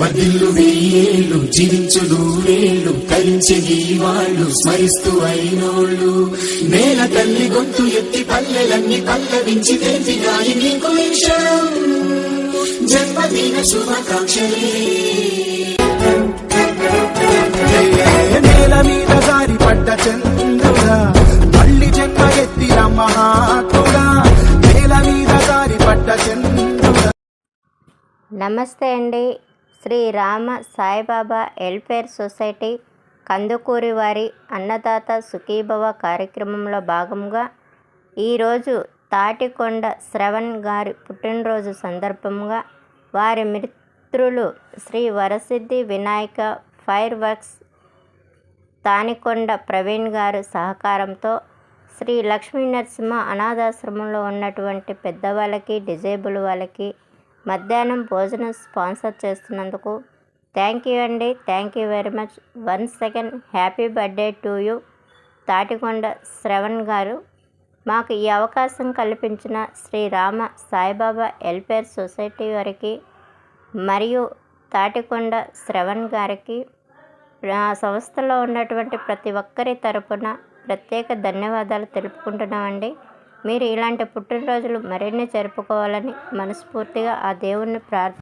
వదిల్లు వెయ్యేళ్ళు జీవించు నూరేళ్ళు తరించే వాళ్ళు స్మరిస్తూ అయినోళ్ళు. నేల తల్లి గొంతు ఎత్తి పల్లెలన్నీ పల్లవించి తెలిసినాయి నీకు జన్మదిన శుభాకాంక్షలే. నేల మీద జారి పడ్డ చంద్రుడా మళ్ళీ జన్మ ఎత్తిన మహాత్ముడా. నేల మీద జారి పడ్డ చంద్రుడా. నమస్తే అండి. శ్రీ రామ సాయిబాబా వెల్ఫేర్ సొసైటీ కందుకూరి వారి అన్నదాత సుఖీభవ కార్యక్రమంలో భాగంగా ఈరోజు తాటికొండ శ్రవణ్ గారి పుట్టినరోజు సందర్భంగా వారి మిత్రులు శ్రీ వరసిద్ధి వినాయక ఫైర్ వర్క్స్ తానికొండ ప్రవీణ్ గారు సహకారంతో శ్రీ లక్ష్మీ నరసింహ అనాథాశ్రమంలో ఉన్నటువంటి పెద్దవాళ్ళకి డిజేబుల్ వాళ్ళకి మధ్యాహ్నం భోజనం స్పాన్సర్ చేస్తున్నందుకు థ్యాంక్ యూ అండి. Thank you very much. One second. Happy birthday to you. Tatikonda Shravan garu. మాకు ఈ అవకాశం కల్పించిన శ్రీ రామ సాయిబాబా వెల్ఫేర్ సొసైటీ వారికి మరియు తాటికొండ శ్రవణ్ గారికి సంస్థలో ఉన్నటువంటి ప్రతి ఒక్కరి తరపున ప్రత్యేక ధన్యవాదాలు తెలుపుకుంటున్నామండి. మీరు ఇలాంటి పుట్టినరోజులు మరిన్ని జరుపుకోవాలని మనస్ఫూర్తిగా ఆ దేవుణ్ణి ప్రార్థి